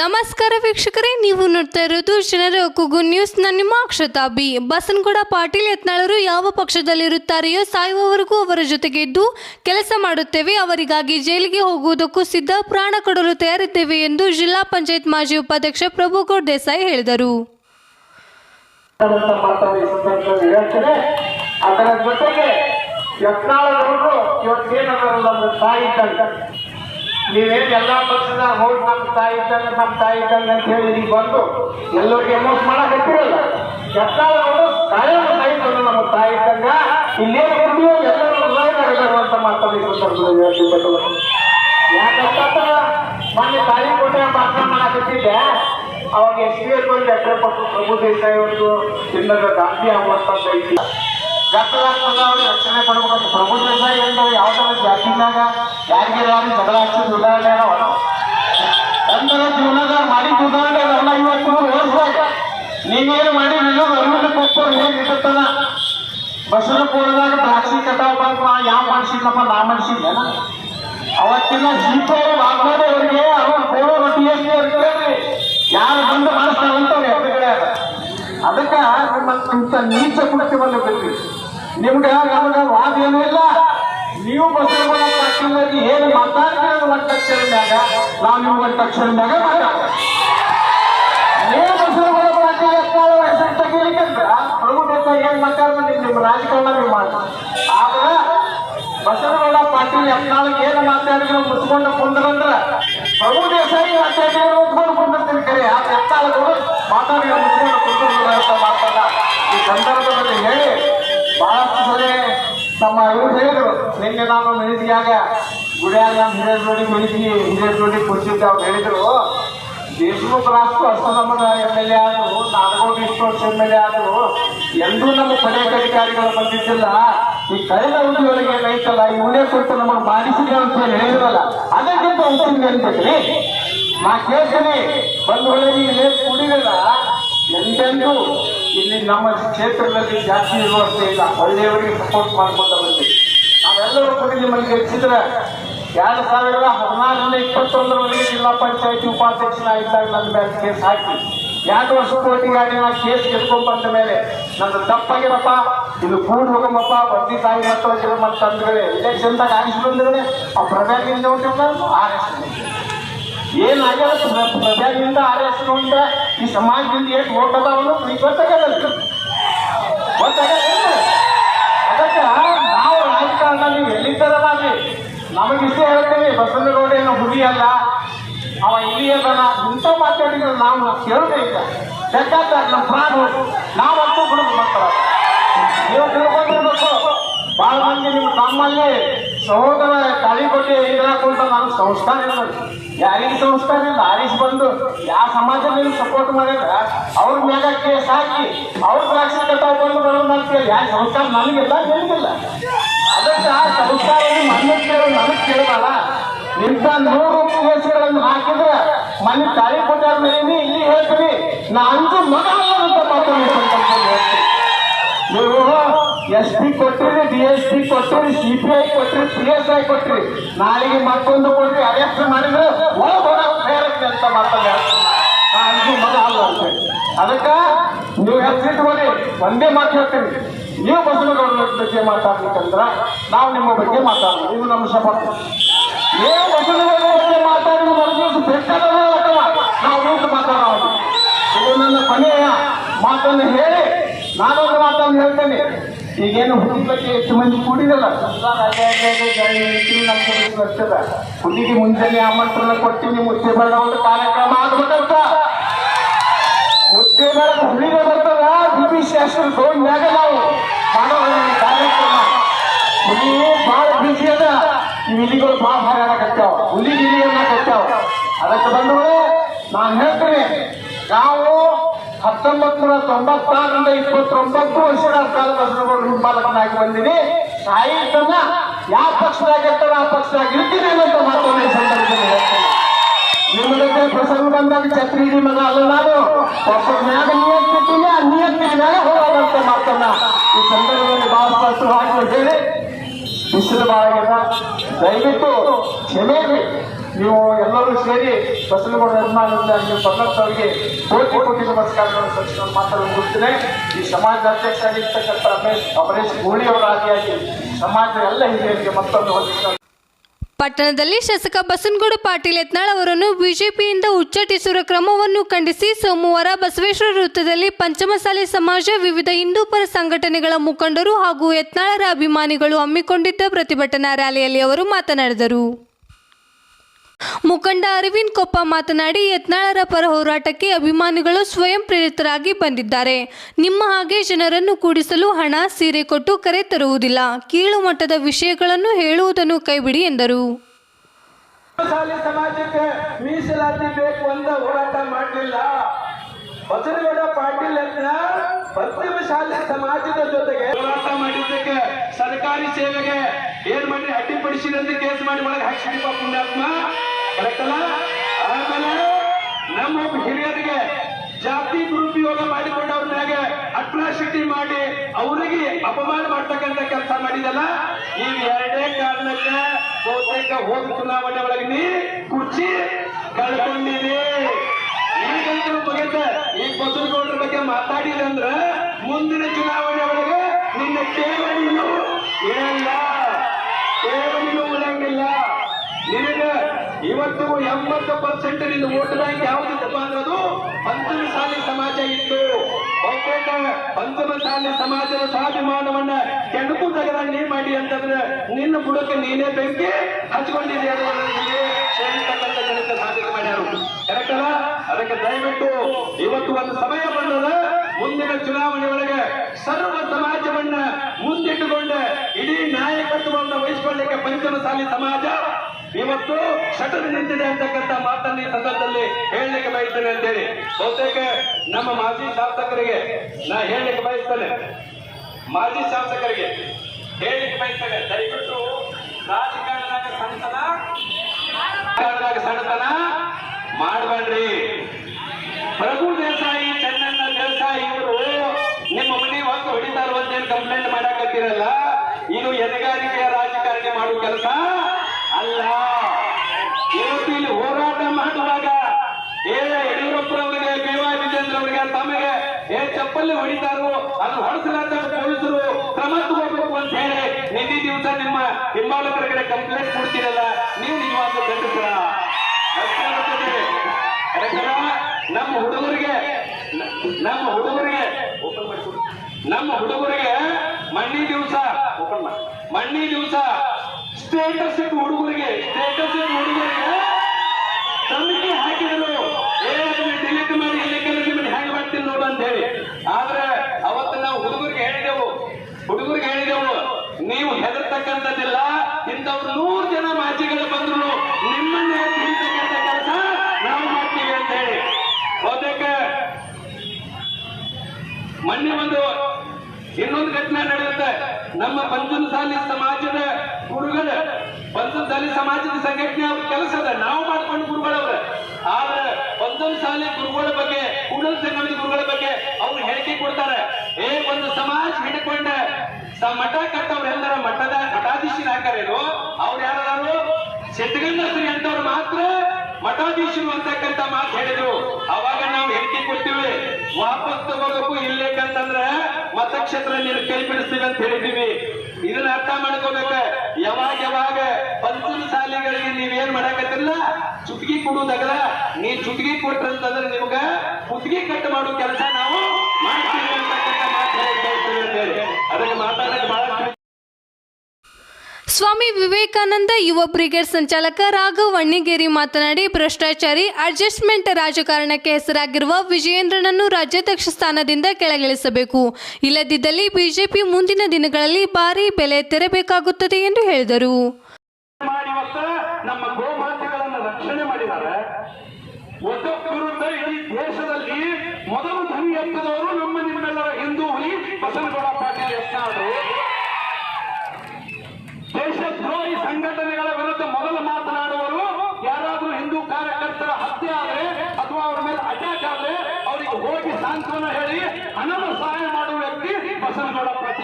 ನಮಸ್ಕಾರ ವೀಕ್ಷಕರೇ, ನೀವು ನೋಡ್ತಾ ಇರೋದು ಜನರ ಕುಗು ನ್ಯೂಸ್. ನಾನು ನಿಮ್ಮ ಅಕ್ಷತಾ ಬಿ. ಬಸನಗೌಡ ಪಾಟೀಲ್ ಯತ್ನಾಳರು ಯಾವ ಪಕ್ಷದಲ್ಲಿರುತ್ತಾರೆಯೋ ಸಾಯುವವರೆಗೂ ಅವರ ಜೊತೆಗೆ ಇದ್ದು ಕೆಲಸ ಮಾಡುತ್ತೇವೆ. ಅವರಿಗಾಗಿ ಜೈಲಿಗೆ ಹೋಗುವುದಕ್ಕೂ ಸಿದ್ಧ ಪ್ರಾಣ ಕೊಡಲು ತಯಾರಿದ್ದೇವೆ ಎಂದು ಜಿಲ್ಲಾ ಪಂಚಾಯತ್ ಮಾಜಿ ಉಪಾಧ್ಯಕ್ಷ ಪ್ರಭುಗೌಡ ದೇಸಾಯಿ ಹೇಳಿದರು. ಅದರ ಜೊತೆಗೆ ನೀವೇನು ಎಲ್ಲ ಪಕ್ಷದ ಹೋಗಿ ನಮ್ಮ ತಾಯಿ ಇದ್ದಂಗ ನಮ್ಮ ತಾಯಿ ಇದ್ದಂಗ ಅಂತ ಹೇಳಿ ನೀವು ಬಂದು ಎಲ್ಲರಿಗೆ ಎಮೋಸ್ ಮಾಡಕತ್ತಿರಲ್ಲ ಯತ್ನಾಳದವರು ಕಾಯಂ ತಾಯಿ ತಂದು ನಮ್ಮ ತಾಯಿ ತಂಗ ಇಲ್ಲೇನು ಕುಡಿಯೋ ಎಲ್ಲರೂ ಹೃದಯದಾರರು ಅಂತ ಮಾತಾಡಿ ಸಂದರ್ಭದಲ್ಲಿ ತಾಯಿ ಕೊಟ್ಟೆ ಮೊನ್ನೆ ಭಾಷಣ ಮಾಡಕತ್ತಿದ್ದೆ ಅವಾಗ ಎಸ್ ಪಿ ಒಂದು ಲೆಟರ್ ಕೊಟ್ಟು ಪ್ರಭು ದೇಸಾಯಿ ಅವರು ಚಿನ್ನದ ಗಾಂಧಿ ಆಗುವಂತದ್ದು ಐತಿ ಗದ್ದಲಾಗ್ತದ ಅವ್ರಿಗೆ ರಕ್ಷಣೆ ಕೊಡ್ಬೇಕಂತ ಪ್ರಭು ದೇಸಾಯಿ ಅಂದ್ರೆ ಯಾವ್ದಾರ ಜಾತಿನಾಗ ಯಾರಿಗೆ ಯಾರು ಜಗಳ ಹಚ್ಚೋದು ಉದಾಹರಣೆ ಅದಾವ ಒಂದರ ಜೀವನದಾಗ ಮಾಡಿದ ಉದಾಹರಣೆ ಅಲ್ಲ ಇವತ್ತು ವರ್ಷದಾಗ ನೀವೇನು ಮಾಡಿ ಅರವಿಂದ ಕೊಪ್ಪರು ಹೇಗಿರ್ತದ ಬಸವಪುರದಾಗ ದ್ರಾಕ್ಷಿ ಕಟಾವ್ ನಾ ಯಾವ ಮನ್ಸಿಲ್ಲಪ್ಪ ನಾ ಮನ್ಸಿದ್ದೇನ ಅವತ್ತಿನ ಸೀತೆ ವಾಗ್ವಾದ ಅವರಿಗೆ ಅವ್ರು ಕೋರೋ ರೊಟ್ಟಿ ಎಷ್ಟು ಇರ್ತೇವೆ ಯಾರು ಬಂದು ಮಾಡಿಸ್ತಾರಂತ ಅವ್ರು ಎದುರುಗಡೆ ಅದಕ್ಕೆ ಇಂಥ ನೀಚ ಕೃತ್ಯವನ್ನ ಬಿಡ್ರಿ. ನಿಮ್ಗೆ ನಮ್ಗೆ ವಾದ ಏನೂ ಇಲ್ಲ. ನೀವು ಬಸವನ ಪಾಟೀಲರಿಗೆ ಏನು ಮಾತಾಡ್ತೀರ ಒಂದು ಮ್ಯಾಗ ನಾವು ನಿಮ್ಗೆ ಒಂದು ಅಕ್ಷರ ಮ್ಯಾಗ ಮಾತಾಡ ನೀವು ಪ್ರಭು ದೇಸಾಯಿ ಏನ್ ನಿಮ್ಮ ನೀವು ಆದ್ರೆ ಪಾಟೀಲ್ ಏನು ಕುಂದ್ರಂದ್ರೆ, ಪ್ರಭು ದೇಸಾಯಿ ಮಾತಾಡಿದ್ರು ಮುಚ್ಕೊಂಡು ಕುಂದಿರ್ತೀನಿ ಕರೆ. ಆ ಅಂತ ಮಾತಾಡ ಈ ಸಂದರ್ಭದಲ್ಲಿ ಹೇಳಿ ನಮ್ಮ ಇವ್ರು ಹೇಳಿದ್ರು, ನಿನ್ನೆ ನಾನು ಮೆಣಸಿಗ್ಯಾಗ ಗುಡಿಯಾಗ ನಮ್ಮ ಹಿರಿಯರ ಜೋಡಿ ಮೆಣಸಿಗೆ ಹಿರಿಯರ ಜೋಡಿ ಕೊಡ್ತಿದ್ದೆ ಅವ್ರು ಹೇಳಿದ್ರು. ದೇಶಮುಖ ರಾಷ್ಟ್ರ ಅಷ್ಟು ನಮ್ಮದ ಎಂ ಎಲ್ ಎ ಆದ್ರು, ನಾಡಗೋಡು ವರ್ಷ ಎಂ ಎಲ್ ಎ ಆದ್ರು. ಎಂದೂ ನಮ್ಮ ಪಡೆಯ ಅಧಿಕಾರಿಗಳು ಬಂದಿದ್ದಿಲ್ಲ. ಈ ಕಳೆದ ಅವಧಿಯೊಳಗೆ ಏನೈತಲ್ಲ ಇವನೇ ಕೊಟ್ಟು ನಮಗೆ ಮಾನಿಸಿ ಅಂತ ಹೇಳಿ ಹೇಳಿದ್ರಲ್ಲ ಅದಕ್ಕಿಂತ ಉತ್ತೀರ್ಣ ಅನ್ಬೇಕ್ರಿ ನಾ ಕೇಳ್ತೀನಿ ಬಂದು ಹೊಳೆ ಈಗ ಕುಡಿದಿಲ್ಲ ಎಂದೆಂದೂ ಇಲ್ಲಿ ನಮ್ಮ ಕ್ಷೇತ್ರದಲ್ಲಿ ಜಾಸ್ತಿ ವ್ಯವಸ್ಥೆ ಇಲ್ಲ. ಒಳ್ಳೆಯವರಿಗೆ ಸಪೋರ್ಟ್ ಮಾಡ್ಕೊಂತ ಬರ್ತೀವಿ ನಾವೆಲ್ಲರೂ ಕೂಡ ನಿಮ್ಮಲ್ಲಿ ಗೆಲ್ಲಿಸಿದ್ರೆ ಎರಡು ಸಾವಿರದ ಹದಿನಾರರಿಂದ ಇಪ್ಪತ್ತೊಂದರವರೆಗೆ ಜಿಲ್ಲಾ ಪಂಚಾಯತಿ ಉಪಾಧ್ಯಕ್ಷನಾಗಿದ್ದಾಗ ನನ್ನ ಮೇಲೆ ಕೇಸ್ ಹಾಕಿ. ಎರಡು ವರ್ಷ ಕೋಟಿಗಾಗಿ ನಾನು ಕೇಸ್ ಗೆದ್ಕೊಂಡ್ ಬಂದ ಮೇಲೆ ನನ್ನ ತಪ್ಪಾಗಿರಪ್ಪ ಇದು ಕೂಡ ಹೋಗಮ್ಮಪ್ಪ ಬಂದಿದ್ದಾಗಿ ತಾಯಿ ಮಕ್ಕಳ ಅಂದ್ರೆ ಎಲೆಕ್ಷನ್ದಾಗ ಆಗಿಸ್ಬಂದ್ರೆ ಆರಿಸಿ ಆ ಪ್ರಭಾಗಿಂದ ಹೊಂಟಿದ್ರು ಆರ್ ಎಸ್ ಏನಾಗ್ಯದ ಪ್ರಜಾದಿಂದ ಆರ್ ಎಸ್ ನೋಡಿದ್ರೆ ಈ ಸಮಾಜದಿಂದ ಎಷ್ಟು ಓಟ್ ಅದಾವನು ಈಗ ಗೊತ್ತಾಗಲ್ಲ ಅದಕ್ಕೆ ನಾವು ರಾಜಕಾರಣ ನೀವು ಎಲ್ಲಿದ್ದಾರ ನಮಗೆ ಇಷ್ಟೇ ಹೇಳ್ತೀವಿ ಬಸವನಗೌಡ ಏನೋ ಹುಲಿ ಅಲ್ಲ. ಅವ ಇಲ್ಲಿ ಅದನ್ನ ಇಂಥ ಮಾತಾಡಿದ್ರೆ ನಾವು ಕೇಳಬೇಕು ಬೇಕಾದ ನಮ್ಮ ಪ್ರಾಣ ನಾವು ನಾವಂತೂ ಬಿಡೋದು ಮಕ್ಕಳ. ನೀವು ತಿಳ್ಕೊಂಡಿರ್ಬೇಕು. ಬಹಳ ಮಂದಿ ನಿಮ್ಮ ತಮ್ಮಲ್ಲಿ ಸಹೋದರ ತಾಳಿಕೊಟ್ಟೆ ಇರಕೊಂತ ನಾನು ಸಂಸ್ಕಾರ ಇರೋದು ಯಾರಿಗೆ ಸಂಸ್ಕಾರ ಇಲ್ಲ? ಆರಿಸ್ ಬಂದು ಯಾವ ಸಮಾಜ ನೀವು ಸಪೋರ್ಟ್ ಮಾಡಿದ್ರೆ ಅವ್ರ ಮ್ಯಾಗ ಕೇಸ್ ಹಾಕಿ ಅವ್ರ ದ್ರಾಕ್ಷಿ ಕಟ್ಟಾವ್ ಬಂದು ಬರೋದು ಅಂತ ಹೇಳಿ ಯಾವ ಸಂಸ್ಕಾರ? ನನಗೆಲ್ಲ ಹೇಳಿಲ್ಲ ಅದಕ್ಕೆ ಆ ಸಂಸ್ಕಾರ ನನ್ನ ಕೇಳೋ, ನನಗೆ ಕೇಳಬಲ್ಲ ಇಂಥ ನೂರು ಕೇಸುಗಳನ್ನು ಹಾಕಿದ್ರೆ ಮನೆ ತಾಳಿ ಕೊಟ್ಟಾರ ಮೇಲೆ ಇಲ್ಲಿ ಹೇಳ್ತೀನಿ, ನಾ ಅಂಜು ಮಗ ಅಂತ ಹೇಳ್ತೀನಿ. ಎಸ್ ಪಿ ಕೊಟ್ಟಿರಿ ಡಿ ಎಸ್ ಪಿ ಕೊಟ್ಟಿರಿ ಸಿ ಪಿ ಐ ಕೊಟ್ಟಿರಿ ಪಿ ಎಸ್ ಐ ಕೊಟ್ಟಿರಿ. ನಾಳೆಗೆ ಮತ್ತೊಂದು ಕೊಡ್ರಿ, ಅರೆಸ್ಟ್ ಮಾಡಿದ್ರೆ ಅಂತ ಅಂಜು ಮಗ ಅಲ್ಲ ಅಂತ. ಅದಕ್ಕೆ ನೀವು ಹೆಸರಿಟ್ಕೊಳ್ಳಿ ಒಂದೇ ಮಾತು ಹೇಳ್ತೀನಿ. ನೀವು ಬಸವನಗೌಡರ ಬಗ್ಗೆ ಮಾತಾಡ್ಬೇಕಂದ್ರ ನಾವು ನಿಮ್ಮ ಬಗ್ಗೆ ಮಾತಾಡೋದು. ಇದು ನಮ್ಮ ಶಪಥ. ನೀವು ಬಸವನಗೌಡರ ಬಗ್ಗೆ ಮಾತಾಡಿದ ಮರುದಿವಸ ಬೇಕಾದ ನಾವು ನಿಂತು ಮಾತಾಡೋಣ ಇದು ನನ್ನ ಕೊನೆಯ ಮಾತನ್ನು ಹೇಳಿ, ನಾನೊಂದು ಮಾತನ್ನು ಹೇಳ್ತೇನೆ. ಈಗೇನು ಹುಡುಗಕ್ಕೆ ಎಷ್ಟು ಮಂದಿ ಕೂಡಿರಲ್ಲ? ಬರ್ತದ ಹುಡುಗಿ ಮುಂಜಾನೆ ಆಮಂತ್ರಣ ಕೊಟ್ಟಿನಿ ಮುದ್ದೆ ಬೇಡ ಒಂದು ಕಾರ್ಯಕ್ರಮ ಆಗ್ಬೇಕಂತ ಮುದ್ದೆ ಬೇಡ ಹುಡುಗ ಬರ್ತದ? ಬಿಪಿ ಶಾಸ್ತ್ರ ಮ್ಯಾಗ ನಾವು ಮಾಡೋ ಕಾರ್ಯಕ್ರಮ. ಹುಲಿ ಭಾಳ ಬಿಸಿ ಅದ. ಇಲಿಗಳು ಭಾಳ ಹಾರಾಡಕತ್ತಾವ. ಹುಲಿ ಗಿಲಿಯನ್ನ ಕಟ್ಟಾವ. ಅದಕ್ಕೆ ಬಂದವರು, ನಾನು ಹೇಳ್ತೀನಿ, ನಾವು ಹತ್ತೊಂಬತ್ತು ನೂರ ತೊಂಬತ್ತಾರರಿಂದ ಇಪ್ಪತ್ತೊಂಬತ್ತು ವರ್ಷಗಳ ಕಾಲ ಪಾಲಕನಾಗಿ ಬಂದಿನಿ ತಾಯಿ ತನ್ನ ಯಾವ ಪಕ್ಷದಾಗಿರ್ತಾರೆ ಆ ಪಕ್ಷದಾಗ ಇರ್ತೀನಿ ಅನ್ನೋಂಥ ಮಾತನ್ನು ಈ ಸಂದರ್ಭದಲ್ಲಿ ನಿಮ್ಮ ಪ್ರಸಂಗ ಬಂದಾಗ ಛತ್ರಿ ನಿಮ್ಮ ಅಲ್ಲ ನಾನು. ಒಬ್ಬರ ಮ್ಯಾಗ ನಿಯತ್ತಿದ್ದೀನಿ ಆ ನಿಯತ್ತಿನ ಮ್ಯಾಗ ಹೋಗೋದಂತ ಮಾತನ್ನ ಈ ಸಂದರ್ಭದಲ್ಲಿ ಬಹಳ ಸ್ಪಷ್ಟವಾಗಿ ಹೇಳಿ ಬಿಸಿಲು ಬಾಳಾಗ್ಯದ ದಯವಿಟ್ಟು ಕ್ಷಮೆ ನೀವು ಎಲ್ಲರೂ ಸೇರಿ ಬಸವನಗೌಡ ಅಭಿಮಾನದಿಂದ ನೀವು ಕೋಟಿ ಕೋಟಿ ನಮಸ್ಕಾರಗಳನ್ನು ಸಲ್ಲಿಸಿ ಮಾತಾಡಲು ಮುಗಿಸ್ತೇನೆ. ಈ ಸಮಾಜದ ಅಧ್ಯಕ್ಷ ಆಗಿರ್ತಕ್ಕಂಥ ರಮೇಶ್, ಅಮರೇಶ್ ಗೋಳಿ ಅವರ ಆದಿಯಾಗಿ ಸಮಾಜದ ಎಲ್ಲ ಹಿರಿಯರಿಗೆ ಮತ್ತೊಂದು ಪಟ್ಟಣದಲ್ಲಿ ಶಾಸಕ ಬಸನಗೌಡ ಪಾಟೀಲ್ ಯತ್ನಾಳ್ ಅವರನ್ನು ಬಿಜೆಪಿಯಿಂದ ಉಚ್ಚಾಟಿಸುವ ಕ್ರಮವನ್ನು ಖಂಡಿಸಿ ಸೋಮವಾರ ಬಸವೇಶ್ವರ ವೃತ್ತದಲ್ಲಿ ಪಂಚಮಸಾಲಿ ಸಮಾಜ, ವಿವಿಧ ಹಿಂದೂಪರ ಸಂಘಟನೆಗಳ ಮುಖಂಡರು ಹಾಗೂ ಯತ್ನಾಳರ ಅಭಿಮಾನಿಗಳು ಹಮ್ಮಿಕೊಂಡಿದ್ದ ಪ್ರತಿಭಟನಾ ರ್ಯಾಲಿಯಲ್ಲಿ ಅವರು ಮಾತನಾಡಿದರು. ಮುಖಂಡ ಅರವಿಂದ್ ಕೊಪ್ಪ ಮಾತನಾಡಿ, ಯತ್ನಾಳರ ಪರ ಹೋರಾಟಕ್ಕೆ ಅಭಿಮಾನಿಗಳು ಸ್ವಯಂ ಪ್ರೇರಿತರಾಗಿ ಬಂದಿದ್ದಾರೆ. ನಿಮ್ಮ ಹಾಗೆ ಜನರನ್ನು ಕೂಡಿಸಲು ಹಣ, ಸೀರೆ ಕೊಟ್ಟು ಕರೆ ತರುವುದಿಲ್ಲ. ಕೀಳು ಮಟ್ಟದ ವಿಷಯಗಳನ್ನು ಹೇಳುವುದನ್ನು ಕೈಬಿಡಿ ಎಂದರು. ಸಮಾಜಕ್ಕೆ ಮೀಸಲಾತಿ ಬೇಕು ಅಂತ ಹೋರಾಟ ಮಾಡಲಿಲ್ಲ. ಬಸನಗೌಡ ಪಾಟೀಲ್ ಯತ್ನ ಪಶ್ಚಿಮ ಶಾಲೆ ಸಮಾಜದ ಜೊತೆಗೆ ಹೋರಾಟ ಮಾಡಿದ್ದಕ್ಕೆ ಸರ್ಕಾರಿ ಸೇವೆಗೆ ಏನ್ ಮಾಡಿ ಅಡ್ಡಿಪಡಿಸಿದಂತೆ ಕೇಸ್ ಮಾಡಿ ಒಳಗೆ ಹಾಕಿಸಿದಪ್ಪ ಪುಣ್ಯಾತ್ಮ. ಅಲ್ಲ ಆಮೇಲೆ ನಮ್ಮ ಹಿರಿಯರಿಗೆ ಜಾತಿ ದುರುಪಯೋಗ ಮಾಡಿಕೊಂಡವ್ರ ಹಾಗೆ ಅಟ್ರಾಸಿಟಿ ಮಾಡಿ ಅವರಿಗೆ ಅಪಮಾನ ಮಾಡ್ತಕ್ಕಂಥ ಕೆಲಸ ಮಾಡಿದಲ್ಲ ಈ ಎರಡೇ ಕಾರಣಕ್ಕೆ ಬಹುತೇಕ ಹೋದ ಚುನಾವಣೆ ಒಳಗೆ ನೀ ಕುರ್ಚಿ ಕಳ್ಕೊಂಡಿದೆ ಈಗಂತೂ ಮುಗಿತ ಈ ಬಸವಗೌಡರ ಬಗ್ಗೆ ಮಾತಾಡಿದೆ ಅಂದ್ರೆ ಮುಂದಿನ ಚುನಾವಣೆ ಒಳಗೆ ನಿನ್ನ ಠೇವಣಿಯು ಇರಲ್ಲ ಠೇವಣಿ ಇವತ್ತು ಎಂಬತ್ತು ಪರ್ಸೆಂಟ್ ನಿನ್ನ ವೋಟ್ ಬ್ಯಾಂಕ್ ಯಾವುದಿತ್ತಪ್ಪ ಅನ್ನೋದು ಪಂಚಮಸಾಲಿ ಸಮಾಜ ಇತ್ತು. ಬಹುತೇಕ ಪಂಚಮಸಾಲಿ ಸಮಾಜದ ಸ್ವಾಭಿಮಾನವನ್ನ ಕೆಣಕು ತಗದಂಗೆ ಮಾಡಿ ಅಂತಂದ್ರೆ ನಿನ್ನ ಬುಡಕ್ಕೆ ನೀನೇ ಬೆಂಕಿ ಹಚ್ಕೊಂಡಿದೆ ಅಲ್ಲ? ಅದಕ್ಕೆ ದಯವಿಟ್ಟು ಇವತ್ತು ಒಂದು ಸಮಯ ಬಂದದ. ಮುಂದಿನ ಚುನಾವಣೆ ಒಳಗೆ ಸರ್ವ ಸಮಾಜವನ್ನ ಮುಂದಿಟ್ಟುಕೊಂಡ ಇಡೀ ನಾಯಕತ್ವವನ್ನು ವಹಿಸಿಕೊಳ್ಳಿಕ್ಕೆ ಪಂಚಮಸಾಲಿ ಸಮಾಜ ಇವತ್ತು ಶಟರ್ ನಿಂತಿದೆ ಅಂತಕ್ಕಂಥ ಮಾತನ್ನ ಈ ಸಂದರ್ಭದಲ್ಲಿ ಹೇಳಲಿಕ್ಕೆ ಬಯಸ್ತೇನೆ ಅಂತೇಳಿ. ಬಹುತೇಕ ನಮ್ಮ ಮಾಜಿ ಶಾಸಕರಿಗೆ ನಾ ಹೇಳಲಿಕ್ಕೆ ಬಯಸ್ತೇನೆ. ಮಾಜಿ ಶಾಸಕರಿಗೆ ಹೇಳಲಿಕ್ಕೆ ಬಯಸ್ತೇನೆ. ದಯವಿಟ್ಟು ರಾಜಕಾರಣದಾಗ ಸಣ್ಣತನ ರಾಜಕಾರಣದಾಗ ಸಣ್ಣತನ ಮಾಡಬೇಡ್ರಿ ಪ್ರಭು ದೇಸಾಯಿ ಚೆನ್ನಣ್ಣ ದೇಸಾಯಿ ಇವರು ನಿಮ್ಮ ಮನೆ ಹೊತ್ತು ಹೊಡಿತಾರ ಅಂತೇಳಿ ಕಂಪ್ಲೇಂಟ್ ಮಾಡಾಕತ್ತಿರಲ್ಲ ಇದು ಎದೆಗಾರಿಕೆಯ ರಾಜಕಾರಣಿ ಮಾಡುವ ಕೆಲಸ ಅಲ್ಲ ಇವತ್ತು ಇಲ್ಲಿ ಹೋರಾಟ ಮಾಡುವಾಗ ಏ ಯಡಿಯೂರಪ್ಪರವರಿಗೆ ಬಿ ವೈ ವಿಜೇಂದ್ರ ಅವರಿಗೆ ತಮಗೆ ಏ ಚಪ್ಪಲಿ ಹೊಡಿತಾರೋ ಅದು ಹೊಡೆಸಲಾದ ಪೊಲೀಸರು ಕ್ರಮ ತಗೋಬೇಕು ಅಂತ ಹೇಳಿ ನಿನ್ನೆ ದಿವಸ ನಿಮ್ಮ ಹಿಂಬಾಲಕರ ಕಡೆ ಕಂಪ್ಲೇಂಟ್ ಕೊಡ್ತೀರಲ್ಲ, ನೀವು ನಿಜವಾದ. ಯಾಕಂದ್ರೆ ನಮ್ಮ ಹುಡುಗರಿಗೆ ನಮ್ಮ ಹುಡುಗರಿಗೆ ನಮ್ಮ ಹುಡುಗರಿಗೆ ಮಣ್ಣಿ ದಿವಸ ಮಣ್ಣಿ ದಿವಸ ಸ್ಟೇಟಸ್ ಹುಡುಗರಿಗೆ ಸ್ಟೇಟಸ್ ಹುಡುಗರಿಗೆ ಸಮಿತಿ ಹಾಕಿದರು ಡಿಲೀಟ್ ಮಾಡಿ, ಇಲ್ಲಿ ಮಾಡ್ತೀನಿ ನೋಡು ಅಂತ ಹೇಳಿ ಆದ್ರೆ ಅವತ್ತು ನಾವು ಹುಡುಗರಿಗೆ ಹೇಳಿದೆವು. ಹುಡುಗರಿಗೆ ಹೇಳಿದೆವು, ನೀವು ಹೆದರ್ತಕ್ಕಂಥದ್ದಿಲ್ಲ. ಇಂಥವ್ರು ನೂರು ಜನ ಮಾಜಿಗಳು ಬಂದ್ರು ನಿಮ್ಮನ್ನೇ ತಿಳಿತಕ್ಕಂಥ ಕೆಲಸ ನಾವು ಮಾಡ್ತೀವಿ ಅಂತ ಹೇಳಿ ಬಹುತೇಕ ಮೊನ್ನೆ ಒಂದು ಇನ್ನೊಂದು ಘಟನೆ ನಡೆಯುತ್ತೆ. ನಮ್ಮ ಪಂಚಮಸಾಲಿ ಸಮಾಜದ ಗುರುಗಳ ಪಂಚಮಸಾಲಿ ಸಮಾಜದ ಸಂಘಟನೆ ಅವ್ರ ಕೆಲಸ ಅದ ನಾವು ಮಾಡ್ಕೊಂಡು ಗುರುಗಳವ್ರ. ಆದ್ರೆ ಪಂಚಮಸಾಲಿ ಗುರುಗಳ ಬಗ್ಗೆ, ಕೂಡಲ ಸಂಗಮದ ಗುರುಗಳ ಬಗ್ಗೆ ಅವ್ರು ಹೇಳಿಕೆ ಕೊಡ್ತಾರೆ. ಏ, ಒಂದು ಸಮಾಜ ಹಿಡ್ಕೊಂಡ. ಮಠ ಕಟ್ಟವ್ರೆಲ್ಲರ ಮಠದ ಮಠಾಧೀಶಿ ಹಾಕರೇನು ಅವ್ರು ಯಾರು ಸಿದ್ಧಗಂಗಶ್ರೀ ಅಂತವ್ರು ಮಾತ್ರ ಮಠಾಧೀಶರು ಅಂತಕ್ಕಂಥ ಮಾತು ಹೇಳಿದ್ರು. ಅವಾಗ ನಾವು ಹೇಳಿಕೆ ಕೊಡ್ತೀವಿ. ವಾಪಸ್ ತಗೋಬೇಕು ಇಲ್ಲೇಕಂತಂದ್ರೆ ಮತಕ್ಷೇತ್ರ ನೀನು ಕೈ ಬಿಡಿಸ್ತೀವಿ ಅಂತ ಹೇಳಿದೀವಿ ಇದನ್ನ ಅರ್ಥ ಮಾಡ್ಕೋಬೇಕ. ಯಾವಾಗ ಯಾವಾಗ ಪಂಚಮ ಶಾಲೆಗಳಿಗೆ ನೀವೇನ್ ಮಾಡಕತ್ತಿರಲ್ಲ ಚುಟ್ಗಿ ಕೊಡುವುದಾಗಲ್ಲ ನೀ ಚುಟ್ಗಿ ಕೊಟ್ರಂತಂದ್ರೆ ನಿಮ್ಗ ಕುತ್ತಿಗೆ ಕಟ್ ಮಾಡೋ ಕೆಲಸ ನಾವು ಅದಕ್ಕೆ ಮಾತಾಡಕ್ಕೆ ಬಹಳ ಸ್ವಾಮಿ ವಿವೇಕಾನಂದ ಯುವ ಬ್ರಿಗೇಡ್ ಸಂಚಾಲಕ ರಾಘವ್ ವಣ್ಣಿಗೇರಿ ಮಾತನಾಡಿ, ಭ್ರಷ್ಟಾಚಾರಿ ಅಡ್ಜಸ್ಟ್ಮೆಂಟ್ ರಾಜಕಾರಣಕ್ಕೆ ಹೆಸರಾಗಿರುವ ವಿಜಯೇಂದ್ರನನ್ನು ರಾಜ್ಯಾಧ್ಯಕ್ಷ ಸ್ಥಾನದಿಂದ ಕೆಳಗಿಳಿಸಬೇಕು. ಇಲ್ಲದಿದ್ದಲ್ಲಿ ಬಿಜೆಪಿ ಮುಂದಿನ ದಿನಗಳಲ್ಲಿ ಭಾರೀ ಬೆಲೆ ತೆರಬೇಕಾಗುತ್ತದೆ ಎಂದು ಹೇಳಿದರು.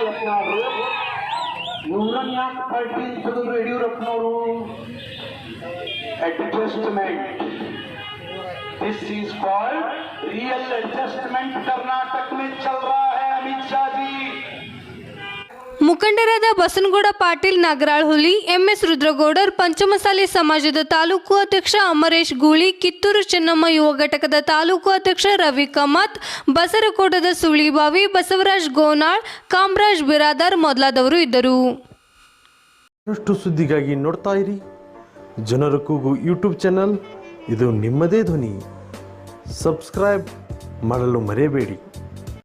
ಯತ್ನಾಳರು ಇವ್ರನ್ನ ಯಾಕೆ ಪಾರ್ಟಿ ತೆಗೆದ್ರು ಯಡಿಯೂರಪ್ಪನವರು adjustment this is called real adjustment Karnataka में चल रहा है अमित शाह जी ಮುಖಂಡರಾದ ಬಸನಗೌಡ ಪಾಟೀಲ್ ನಾಗರಾಳ್ ಹುಲಿ ಎಂಎಸ್ ರುದ್ರಗೌಡರ್, ಪಂಚಮಸಾಲಿ ಸಮಾಜದ ತಾಲೂಕು ಅಧ್ಯಕ್ಷ ಅಮರೇಶ್ ಗೂಳಿ, ಕಿತ್ತೂರು ಚೆನ್ನಮ್ಮ ಯುವ ಘಟಕದ ತಾಲೂಕು ಅಧ್ಯಕ್ಷ ರವಿ ಕಮತ್, ಬಸರಕೋಟದ ಸುಳಿಬಾವಿ ಬಸವರಾಜ್ ಗೋನಾಳ್, ಕಾಮರಾಜ್ ಬಿರಾದಾರ್ ಮೊದಲಾದವರು ಇದ್ದರು. ಸುದ್ದಿಗಾಗಿ ನೋಡ್ತಾ ಇರಿ. ಜನರ ಕೂಗು ಯೂಟ್ಯೂಬ್ ಚಾನಲ್. ಇದು ನಿಮ್ಮದೇ ಧ್ವನಿ. ಸಬ್ಸ್ಕ್ರೈಬ್ ಮಾಡಲು ಮರೆಯಬೇಡಿ.